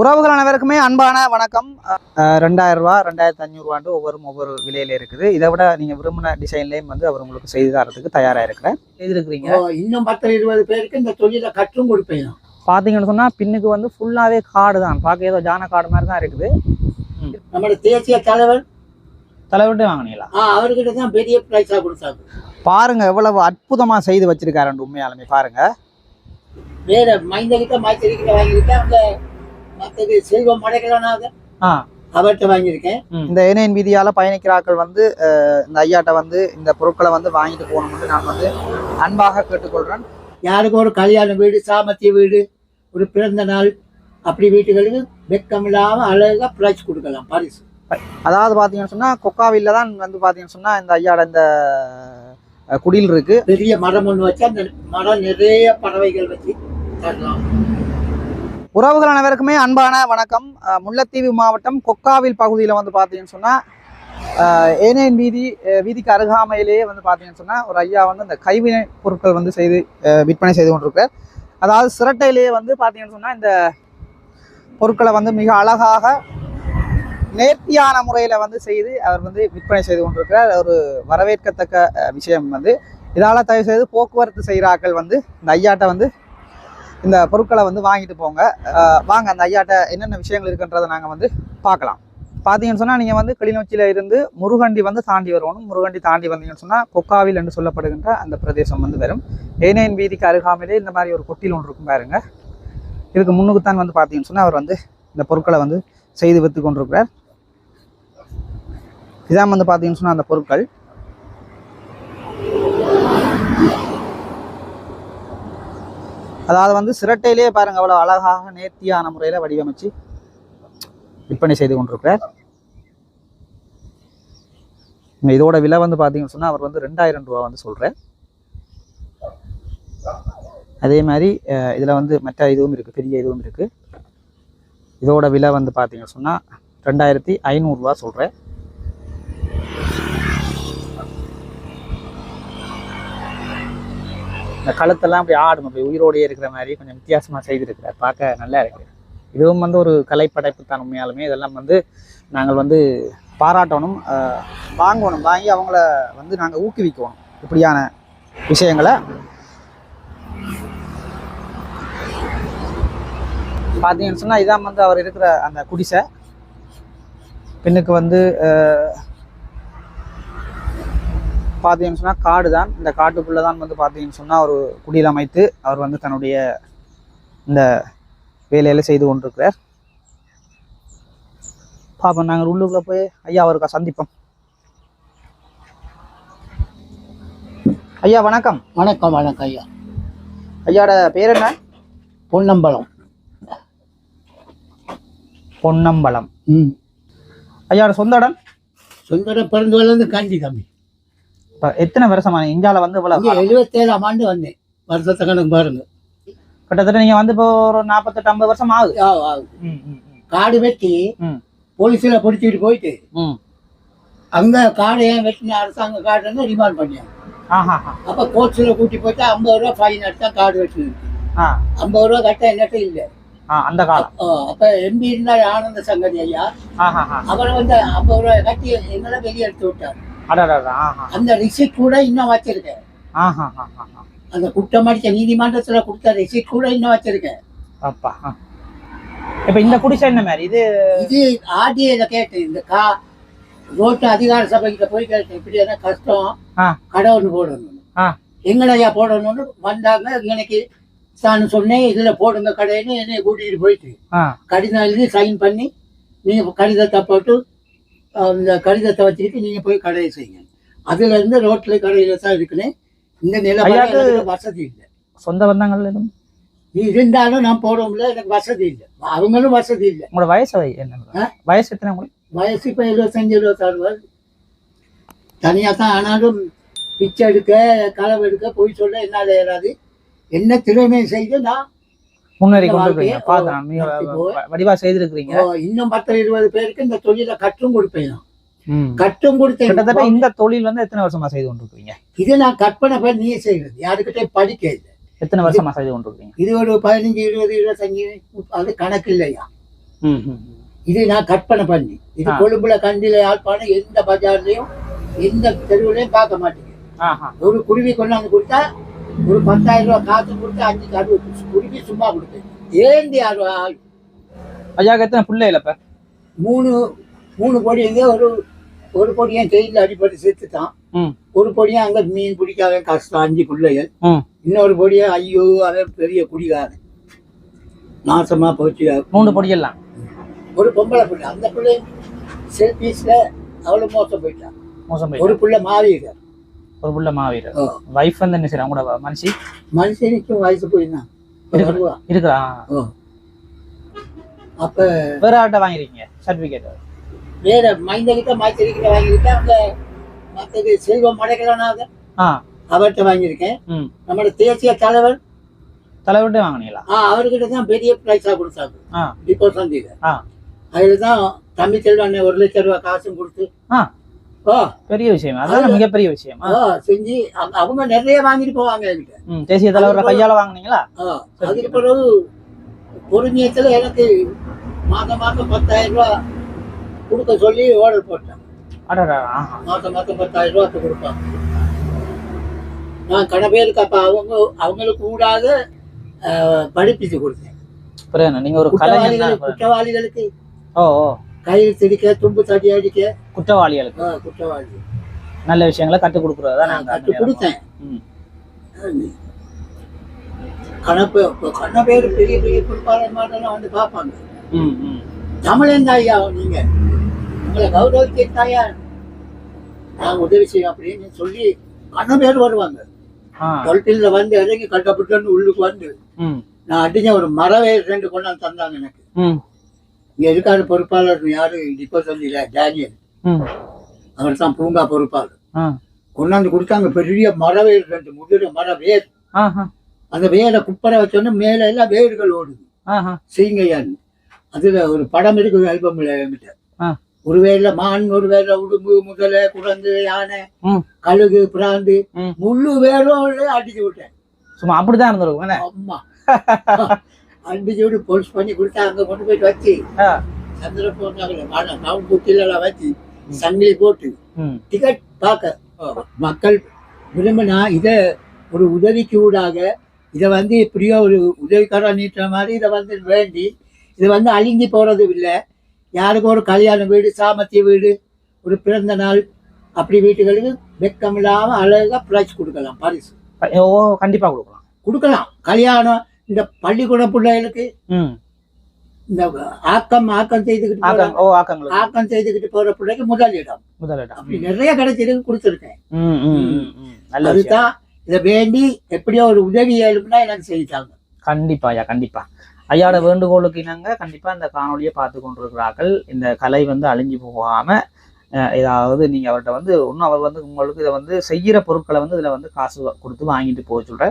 உறவுகள் அனைவருக்குமே அன்பான வணக்கம். ரெண்டாயிரம் ரூபா ரெண்டாயிரத்தி அஞ்சூறுவாண்டு ஒவ்வொரு ஒவ்வொரு விலையில இருக்குது. இதை விட நீங்க விரும்பின டிசைன்லயும் வந்து அவர் உங்களுக்கு செய்து தரத்துக்கு தயாரா இருக்கிறேன். செய்திருக்கிறீங்க. இன்னும் பத்து இருபது பேருக்கு இந்த தொழிலை கற்றும் கொடுப்பேன். பாத்தீங்கன்னு சொன்னா பின்னுக்கு வந்து ஃபுல்லாவே காடு தான். பார்க்க ஏதோ ஜான காடு மாதிரி தான் இருக்குது. நம்மளோட தேசிய தலைவர்? தலைவர்கிட்ட வாங்கினீங்களா? அவர்கிட்ட தான் பெரிய பிரைஸா கொடுத்தாங்க பாருங்க எவ்வளவு அற்புதமா செய்து வச்சிருக்காரு உண்மையாலுமே பாருங்க. வேற மைந்தகிட்ட மைத்தரிக்கிட்ட வாங்கியிருக்கேன். அந்த மற்றது செல்வம் மடைக்கலானாக ஆ. அவர்கிட்ட வாங்கியிருக்கேன். இந்த ஏனையின் வீதியால பயணிக்கிறார்கள் வந்து இந்த ஐயாட்ட வந்து இந்த பொருட்களை வந்து வாங்கிட்டு போகணும்னு நான் வந்து அன்பாக கேட்டுக்கொள்றேன். யாருக்கும் ஒரு கல்யாண வீடு சாமத்திய வீடு ஒரு பிறந்த நாள் அப்படி வீட்டுகளுக்கு வெக்கம் இல்லாம அழகா பிரைஸ் கொடுக்கலாம் பரிசு. அதாவது பார்த்தீங்கன்னு சொன்னா கொக்காவில தான் வந்து பார்த்தீங்கன்னு சொன்னா இந்த ஐயாட இந்த குடில் இருக்கு. பெரிய மரம் ஒன்று வச்சு அந்த மரம் நிறைய பறவைகள் வச்சு தரலாம். உறவுகள் அனைவருக்குமே அன்பான வணக்கம். முல்லைத்தீவு மாவட்டம் கொக்காவில் பகுதியில் வந்து பார்த்தீங்கன்னு சொன்னால் ஏனேன் வீதி வீதிக்கு அருகாமையிலேயே வந்து பார்த்தீங்கன்னு சொன்னால் ஒரு ஐயா வந்து இந்த கைவினை பொருட்கள் வந்து செய்து விற்பனை செய்து கொண்டிருக்கார் அதாவது சிரட்டையிலேயே வந்து பார்த்தீங்கன்னு சொன்னால் இந்த பொருட்களை வந்து மிக அழகாக நேர்த்தியான முறையில் வந்து செய்து அவர் வந்து விற்பனை செய்து கொண்டிருக்கிறார். ஒரு வரவேற்கத்தக்க விஷயம் வந்து. இதால் தயவு செய்து போக்குவரத்து செய்கிறாக்கள் வந்து இந்த ஐயாட்ட வந்து இந்த பொருட்களை வந்து வாங்கிட்டு போங்க. வாங்க அந்த ஐயாட்ட என்னென்ன விஷயங்கள் இருக்குன்றதை நாங்கள் வந்து பார்க்கலாம். பார்த்தீங்கன்னு சொன்னால் நீங்கள் வந்து கிளிநொச்சியில் இருந்து முருகண்டி வந்து தாண்டி வரணும். முருகண்டி தாண்டி வந்தீங்கன்னு சொன்னால் கொக்காவில் என்று சொல்லப்படுகின்ற அந்த பிரதேசம் வந்து வரும். ஏனையின் வீதிக்கு அருகாமையிலே இந்த மாதிரி ஒரு கொட்டில் ஒன்று இருக்கும் பாருங்க. இதுக்கு முன்னுக்குத்தான் வந்து பார்த்தீங்கன்னு சொன்னால் அவர் வந்து இந்த பொருட்களை வந்து செய்து விற்று கொண்டிருக்கிறார். இதான் வந்து பார்த்தீங்கன்னு சொன்னால் அந்த பொருட்கள். அதாவது வந்து சிரட்டையிலேயே பாருங்க அவ்வளோ அழகாக நேர்த்தியான முறையில் வடிவமைச்சு விற்பனை செய்து கொண்டிருக்கிறார். இதோட விலை வந்து பார்த்தீங்கன்னு சொன்னால் அவர் வந்து ரெண்டாயிரம் ரூபா வந்து சொல்கிறார் அதே மாதிரி இதில் வந்து மற்ற இதுவும் இருக்குது பெரிய இதுவும் இருக்குது இதோட விலை வந்து பார்த்தீங்கன்னு சொன்னால் ரெண்டாயிரத்தி ஐநூறுரூவா சொல்கிறேன் இந்த கழுத்தெல்லாம் அப்படி ஆடும் அப்படி உயிரோடையே இருக்கிற மாதிரி கொஞ்சம் வித்தியாசமாக செய்திருக்கிறார். பார்க்க நல்லா இருக்கு. இதுவும் வந்து ஒரு கலைப்படைப்பு தான் உண்மையாலுமே. இதெல்லாம் வந்து நாங்கள் வந்து பாராட்டணும் வாங்கணும் வாங்கி அவங்கள வந்து நாங்கள் ஊக்குவிக்கணும். இப்படியான விஷயங்களை பார்த்தீங்கன்னு சொன்னால் இதான் வந்து அவர் இருக்கிற அந்த குடிசை. பின்னுக்கு வந்து பார்த்தீங்கன்னு சொன்னால் காடு தான் இந்த காட்டுக்குள்ளே தான் வந்து பார்த்தீங்கன்னு சொன்னால் ஒரு குடியில் அமைத்து அவர் வந்து தன்னுடைய இந்த வேலையில செய்து கொண்டிருக்கிறார். பாப்போம் நாங்கள் உள்ளுக்குள்ளே போய் ஐயா அவருக்கா சந்திப்போம். ஐயா வணக்கம். வணக்கம் வணக்கம் ஐயா. ஐயாட பேர் என்ன? பொன்னம்பலம். பொன்னம்பலம். ம். ஐயாவோட சொந்த இடம்? சுந்தர பிறந்து வளர்ந்து காஞ்சி தம்பி எத்தனை வருஷமான இந்தியாவில் வந்து இவ்வளோ எழுபத்தேழாம் ஆண்டு வந்தேன். வருஷத்தை கணக்கு பாருங்க. கிட்டத்தட்ட நீங்கள் வந்து இப்போ ஒரு நாற்பத்தெட்டு ஐம்பது வருஷம் ஆகுது. ஆ, ஆ. ம் ம் காடு வெட்டி. போலீஸில் பிடிச்சிட்டு போயிட்டு அங்க காடு ஏன் வெட்டின அரசாங்க காடுன்னு ரிமாண்ட் பண்ணியாங்க. அப்ப கோர்ட்ஸில் கூட்டி போயிட்டு ஐம்பது ரூபா ஃபைன் அடிச்சா காடு வெட்டினது ஆ. ஐம்பது ரூபா கட்ட என்னட்ட இல்லை. அந்த காலம். அப்ப எம்பி இருந்தா ஆனந்த சங்கதி ஐயா. அவரை வந்து ஐம்பது ரூபாய் கட்டி எங்களை வெளியே எடுத்து விட்டார். அந்த ரிசிப்ட் கூட இன்னும் வச்சிருக்கேன் அந்த குற்றம் அடிச்ச நீதிமன்றத்துல கொடுத்த ரிசிப்ட் கூட இன்னும் வச்சிருக்கேன் அப்பா. இப்ப இந்த குடிசை என்ன மாதிரி? இது இது ஆர்டிஐல கேட்டேன். இந்த கா ரோட்டு அதிகார சபைகிட்ட போய் கேட்டேன். இப்படி என்ன கஷ்டம். கடை ஒன்று போடணும். ஆ. எங்களையா போடணும்னு வந்தாங்க. எனக்கு நான் சொன்னேன் இதுல போடுங்க கடைன்னு என்னை கூட்டிட்டு போயிட்டு. கடிதம் எழுதி சைன் பண்ணி நீங்க கடிதத்தை போட்டு அந்த கடிதத்தை வச்சுக்கிட்டு நீங்க போய் கடையை செய்யுங்க. அதுல இருந்து ரோட்ல கடையில தான் இருக்குன்னு இந்த நிலைமை ஐயாக்கு- எனக்கு வசதி இல்லை. சொந்த பந்தங்கள் எதுவும்? இருந்தாலும் நான் போடும்ல எனக்கு வசதி இல்லை. அவங்களும் வசதி இல்லை. உங்களோட வயசு என்ன? வயசு எத்தனை உங்களுக்கு? வயசு இப்போ எழுபத்தஞ்சு எழுபத்தாறு வருது. தனியாக தான் ஆனாலும் பிச்சை எடுக்க களவு எடுக்க போய் சொல்ல என்னால் ஏறாது என்ன திறமை செய்து நான் முன்னேறி கொண்டு போய். வடிவா செய்திருக்கிறீங்க. இன்னும் பத்து இருபது பேருக்கு இந்த தொழிலை கற்றும் கொடுப்பேன். கற்றும் கொடுத்தேன். கிட்டத்தட்ட இந்த தொழில் வந்து எத்தனை வருஷமா செய்து கொண்டிருக்கீங்க இது நான் கற்பனை பண்ணி செய்கிறது. யாருக்கிட்டே படிக்க இல்லை. எத்தனை வருஷமா செய்து கொண்டிருக்கீங்க இது ஒரு பதினஞ்சு இருபது இருபத்தஞ்சு அது கணக்கு இல்லையா? இது நான் கற்பனை பண்ணி. இது. கொழும்புல கண்டில யாழ்ப்பாணம் எந்த பஜார்லயும் எந்த தெருவுலையும் பார்க்க மாட்டீங்க ஆஹா. ஒரு குருவி கொண்டாந்து கொடுத்தா ஒரு பத்தாயிரம் ரூபாய் காசு கொடுத்து அஞ்சு கருவு குருவி சும்மா கொடுத்தேன். ஏந்தி ஆறு ஆள். ஐயாக்கு எத்தனை பிள்ளை இல்லப்ப? மூணு மூணு பொடியங்க ஒரு ஒரு பொடியன் ஜெயிலில் அடிபட்டு செத்துட்டான். ம். ஒரு பொடியன் அங்க மீன் பிடிக்காத கஷ்டம் அஞ்சு பிள்ளைகள். இன்னொரு பொடியன் ஐயோ அவன் பெரிய குடிகாரன். நாசமா போச்சு. மூணு பொடியெல்லாம்? ஒரு பொம்பளை பிள்ளை. அந்த பிள்ளை செல்பீஸ்ல அவ்வளவு மோசம் போயிட்டான். மோசம் ஒரு பிள்ளை மாறியிருக்கார் ஒரு புள்ள மாவீரர். வைஃப் வந்து என்ன செய்யறாங்க கூட மனுஷி? மனுஷனுக்கும் வயசு போயிருந்தான் இருக்கு. வருவா. இருக்கிறா ஓ. அப்ப வேற ஆட்ட வாங்கிருக்கீங்க சர்டிபிகேட் வேற மைந்தகிட்ட மாத்திரிக்கிட்ட வாங்கியிருக்கேன். அங்க மற்றது செல்வம் மடைக்கலானாக ஆ. அவர்கிட்ட வாங்கியிருக்கேன். நம்மளோட தேசிய தலைவர். தலைவர்கிட்ட வாங்கினீங்களா? ஆ அவர்கிட்ட தான் பெரிய பிரைஸா கொடுத்தாங்க. ஆ. டிப்போ சந்தியில. அதில் தான் தம்பி செல்வன் ஒரு லட்சம் ரூபாய் காசும் கொடுத்து பெரிய விஷயம்? அதான் மிகப்பெரிய விஷயம்? செஞ்சு அவங்க- நிறைய வாங்கிட்டு போவாங்க என்கிட்ட. தேசிய தலைவர் கையால வாங்குனீங்களா? அதுக்கு பிறகு பொறுமையத்தில் எனக்கு மாதம் மாதம் பத்தாயிரம் ரூபா கொடுக்க சொல்லி ஆர்டர் போட்டேன். மாதம் மாதம் பத்தாயிரம் ரூபா அப்போ கொடுப்பாங்க. நான் கடை பேருக்கு அப்போ அவங்க அவங்களுக்கு கூடாத படிப்பிச்சு கொடுத்தேன். நீங்க ஒரு குற்றவாளிகளுக்கு ஓ ஓ. கையில் திடிக்க தும்பு தடி அடிக்க குற்றவாளிகளுக்கு. குற்றவாளி. நல்ல விஷயங்களை கற்றுக் கொடுக்குறது தான் நாங்க கற்று கொடுத்தேன். கணப்பு கண்ண பேர் பெரிய பெரிய பொறுப்பாளர் மாட்டெல்லாம் வந்து பார்ப்பாங்க. தமிழன் தாயா நீங்க. உங்களை கௌரவித்தாயா நான் உதவி செய்ய அப்படின்னு சொல்லி கண்ண பேர் வருவாங்க. தொல்பில்ல வந்து இறங்கி கட்டப்பட்டு உள்ளுக்கு வந்து நான் அடிஞ்ச ஒரு மரவே ரெண்டு கொண்டாந்து தந்தாங்க எனக்கு. இங்க இருக்காரு பொறுப்பாளர் யாரு? இப்போ சொல்லில டேனியல். அவர் தான் பூங்கா பொறுப்பாளர். ஆ. கொண்டாந்து கொடுத்தாங்க. பெரிய மரவே ரெண்டு முதிர மர வேர். அந்த வேரை குப்பரை வச்சோன்னே மேல எல்லாம் வேர்கள் ஓடுது. செய்யுங்கய்யான்னு அதுல ஒரு படம் இருக்குது ஆல்பம்ல என்கிட்ட. ஒரு வேல மான் ஒரு வேல உடும்பு முதலை குரங்கு யானை கழுகு பிராந்து. முள்ளு வேரோட அடிச்சு விட்டேன். சும்மா அப்படிதான் இருந்திருக்கும் அம்மா அடிச்சு விட்டு பொலிஸ் பண்ணி கொடுத்தா அங்க கொண்டு போயிட்டு வச்சு. ஆ. சந்திரபோன் கவுன் குட்டிலெல்லாம் வச்சு சங்கிலி போட்டு டிக்கெட் பார்க்க மக்கள் விரும்பினா இதை ஒரு உதவிக்கு ஊடாக இதை வந்து இப்படியோ ஒரு உதவிக்காரா நீட்டுற மாதிரி இதை வந்து வேண்டி இது வந்து அழிஞ்சு போறது இல்லை. யாருக்கும் ஒரு கல்யாண வீடு சாமத்திய வீடு ஒரு பிறந்த நாள் அப்படி வீட்டுகளுக்கு வெக்கம் இல்லாம அழகா பிரைஸ் கொடுக்கலாம் பரிசு. ஓ கண்டிப்பா கொடுக்கலாம். கொடுக்கலாம். கல்யாணம் இந்த பள்ளிக்கூட பிள்ளைகளுக்கு ம். இந்த ஆக்கம் ஆக்கம் செய்துக்கிட்டு ஓ ஆக்கங்களுக்கு ஆக்கம் செய்துக்கிட்டு போற பிள்ளைக்கு முதலிடம் முதலிடம் அப்படி நிறைய கிடைச்சிருக்கு கொடுத்துருக்கேன். அதுதான் இதை வேண்டி எப்படியோ ஒரு உதவி எழுப்புனா எனக்கு செய்தாங்க. கண்டிப்பா ஐயா கண்டிப்பா. ஐயாவோட வேண்டுகோளுக்கு இணங்க கண்டிப்பா இந்த காணொளியை பார்த்து கொண்டிருக்கிறார்கள். இந்த கலை வந்து அழிஞ்சு போகாம ஏதாவது நீங்க அவர்கிட்ட வந்து இன்னும் அவர் வந்து உங்களுக்கு இதை வந்து செய்யற பொருட்களை வந்து இதுல வந்து காசு கொடுத்து வாங்கிட்டு போக சொல்ற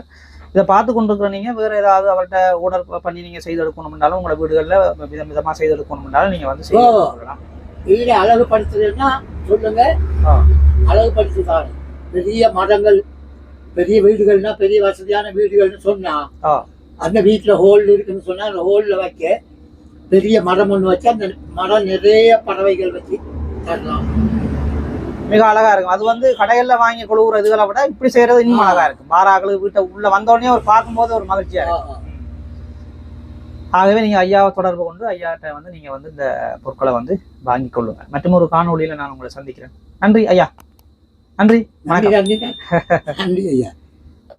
இதை பார்த்து கொண்டிருக்கிற நீங்க வேற ஏதாவது அவர்கிட்ட ஆர்டர் பண்ணி நீங்க செய்து எடுக்கணும்னாலும் உங்களோட வீடுகளில் விதம் விதமா செய்து எடுக்கணும்னாலும் நீங்க வந்து செய்து ஓ. எடுத்துக்கலாம். வீடை அழகுபடுத்துறதுன்னா சொல்லுங்க ஆ. அழகுபடுத்தி தாங்க பெரிய மரங்கள் பெரிய வீடுகள்னா பெரிய வசதியான வீடுகள்னு சொன்னா. அந்த வீட்டுல ஹோல் இருக்குன்னு சொன்னா அந்த ஹோல்ல வைக்க பெரிய மரம் ஒன்று வச்சு அந்த மரம் நிறைய பறவைகள் வச்சு தரலாம் மிக அழகா இருக்கும். அது வந்து கடைகள்ல வாங்கி கொழுவுற இதுகளை விட இப்படி செய்யறது இன்னும் அழகா இருக்கும். பாராக்கள் வீட்டை உள்ள வந்த உடனே ஒரு பார்க்கும்போது ஒரு மகிழ்ச்சியா இருக்கும். ஆகவே நீங்க ஐயாவை தொடர்பு கொண்டு ஐயாட்ட வந்து நீங்க வந்து இந்த பொருட்களை வந்து வாங்கிக் கொள்ளுங்க. மற்றும் ஒரு காணொளியில நான் உங்களை சந்திக்கிறேன். நன்றி ஐயா. நன்றி. நன்றி வணக்கம். நன்றி. நன்றி ஐயா.